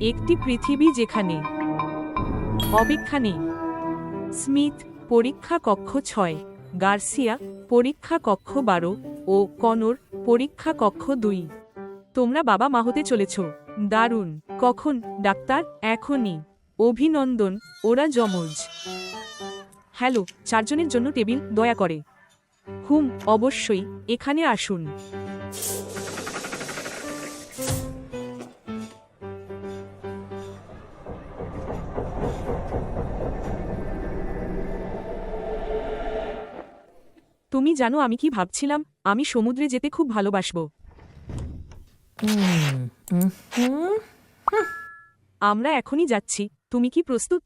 একটি পৃথিবী যেখানে অপেক্ষা নেই স্মিথ পরীক্ষা কক্ষ ছয়, গার্সিয়া পরীক্ষা কক্ষ বারো ও কনর পরীক্ষা কক্ষ দুই। তোমরা বাবা মা হতে চলেছ। দারুণ। কখন? ডাক্তার, এখনই। অভিনন্দন। ওরা যমজ। হ্যালো, চারজনের জন্য টেবিল দয়া করে। হুম, অবশ্যই। এখানে আসুন। তুমি জানো আমি কি ভাবছিলাম? আমি সমুদ্রে যেতে খুব ভালোবাসবো। আমরা এখনই যাচ্ছি। তুমি কি প্রস্তুত?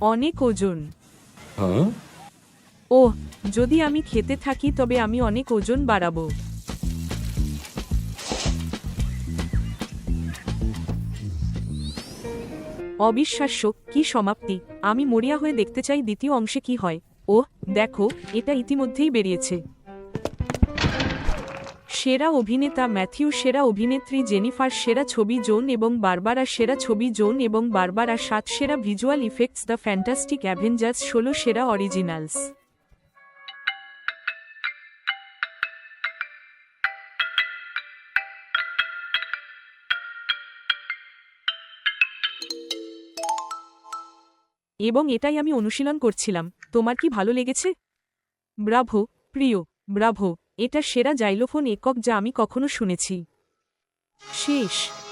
অনেক ওজন। হ্যাঁ? ও যদি আমি খেতে থাকি তবে আমি অনেক ওজন বাড়াবো। অবিশ্বাস্য, কি সমাপ্তি? আমি মরিয়া হয়ে দেখতে চাই দ্বিতীয় অংশে কি হয়। ও দেখো, এটা ইতিমধ্যেই বেরিয়েছে। সেরা অভিনেতা ম্যাথিউ, সেরা অভিনেত্রী জেনিফার, সেরা ছবি জোন এবং বারবারা, সেরা ছবি জোন এবং বারবারা সাত, সেরা visual effects, the fantastic Avengers, ষোলো, সেরা অরিজিনালস। এবং এটাই আমি অনুশীলন করছিলাম। তোমার কি ভালো লেগেছে? ব্রাভো, প্রিয়, ব্রাভো, এটা সেরা জাইলোফোন একক যা আমি কখনো শুনেছি। শেষ।